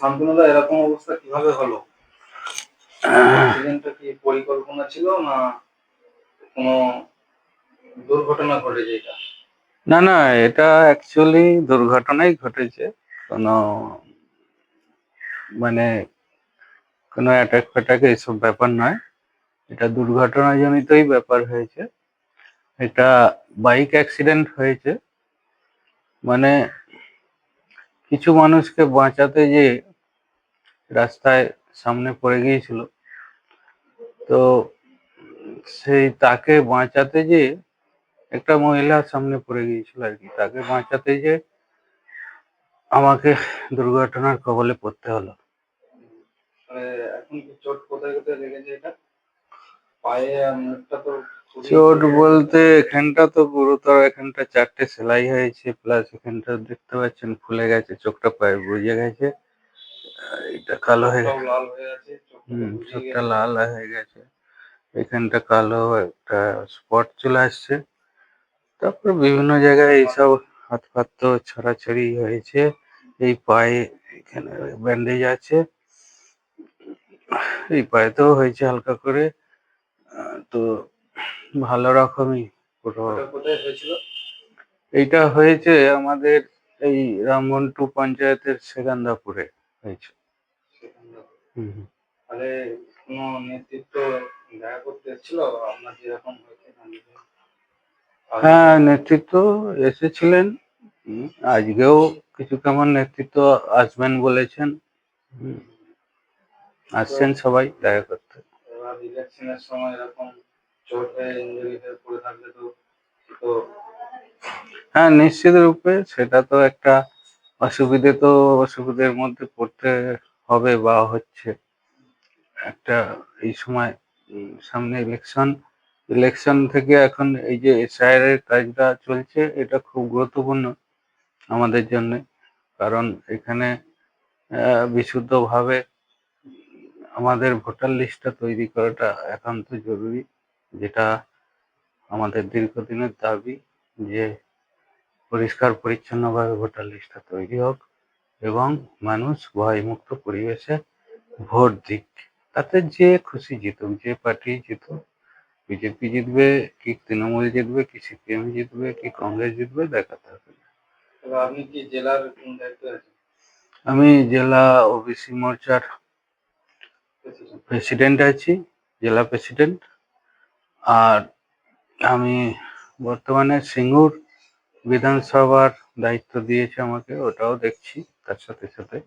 শান্তনুদা, এরকম অবস্থা কীভাবে হলো? অ্যাক্সিডেন্টটা কি পরিকল্পনা ছিল না কোনো দুর্ঘটনা ঘটেছে এটা? না না, এটা অ্যাকচুয়ালি দুর্ঘটনাই ঘটেছে। কোনো মানে কোনো অ্যাটাক ফ্যাটাক এইসব ব্যাপার নয়। এটা দুর্ঘটনাজনিতই ব্যাপার হয়েছে। এটা বাইক অ্যাক্সিডেন্ট হয়েছে। মানে কিছু মানুষকে বাঁচাতে যে রাস্তায় সামনে পড়ে গিয়েছিল, তো সেই তাকে বাঁচাতে যে একটা মহিলা সামনে পড়ে গিয়েছিল আর কি, তাকে বাঁচাতে যে আমাকে দুর্ঘটনার কবলে পড়তে হলো। মানে এখন চোট কোথায় কোথায় লেগেছে এটা? পায়ে তো চোট বলতে এখানটা তো গুরুতর এখানটা চারটে সেলাই হয়েছে প্লাস এখানটা দেখতে পাচ্ছেন ফুলে গেছে চোখটা প্রায় বুঝে গেছে। এটা কালো হয়ে গেছে। হুম চোখটা লাল হয়ে গেছে। এখানটা কালো একটা স্পট চলে আসছে। তারপর বিভিন্ন জায়গায় এইসব হাত ফাত তো ছড়াছড়ি হয়েছে। এই পায়ে এখানে ব্যান্ডেজ আছে। এই পায়েতেও হয়েছে হালকা করে। তো ভালো রকমই পুরো। কোথায় হয়েছিল? এইটা হয়েছে আমাদের এই রামমন্টু পঞ্চায়েতের সেকান্দাপুরে হয়েছে। সেখানটা। হুম হুম। তাহলে কোনো নেতৃত্ব দেখা করতে এসেছিল? আপনার যেরকম হ্যাঁ নেতৃত্ব এসেছিলেন। আজকেও কিছু কেমন নেতৃত্ব আসবেন বলেছেন। আসছেন সবাই দেখা করতে। এবার ইলেকশনের সময় এরকম হয়ে, নিশ্চিত রূপে সেটা তো একটা অসুবিধে তো অসুবিধের মধ্যে পড়তে হবে বা হচ্ছে একটা এই সময় সামনে ইলেকশন ইলেকশন থেকে এখন এই যে এসআইআর এর কাজটা চলছে, এটা খুব গুরুত্বপূর্ণ আমাদের জন্য। কারণ এখানে বিশুদ্ধভাবে আমাদের ভোটার লিস্টটা তৈরি করাটা একান্ত জরুরি। যেটা আমাদের দীর্ঘদিনের দাবি যে পরিষ্কার পরিচ্ছন্নভাবে ভোটার লিস্টটা তৈরি হোক এবং মানুষ ভয়মুক্ত পরিবেশে ভোট দিক। তাতে যে খুশি জিতুক যে পার্টি জিতুক বিজেপি জিতবে কি তৃণমূল জিতবে কি সিপিএম জিতবে কি কংগ্রেস জিতবে দেখাতে হবে না। এবার আপনি কি জেলার কোন দায়িত্বে আছেন? আমি জেলা ওবিসি মোর্চার প্রেসিডেন্ট আছি জেলা প্রেসিডেন্ট। আর আমি বর্তমানে সিঙ্গুর বিধানসভার দায়িত্ব দিয়েছে আমাকে ওটাও দেখছি তার সাথে সাথে।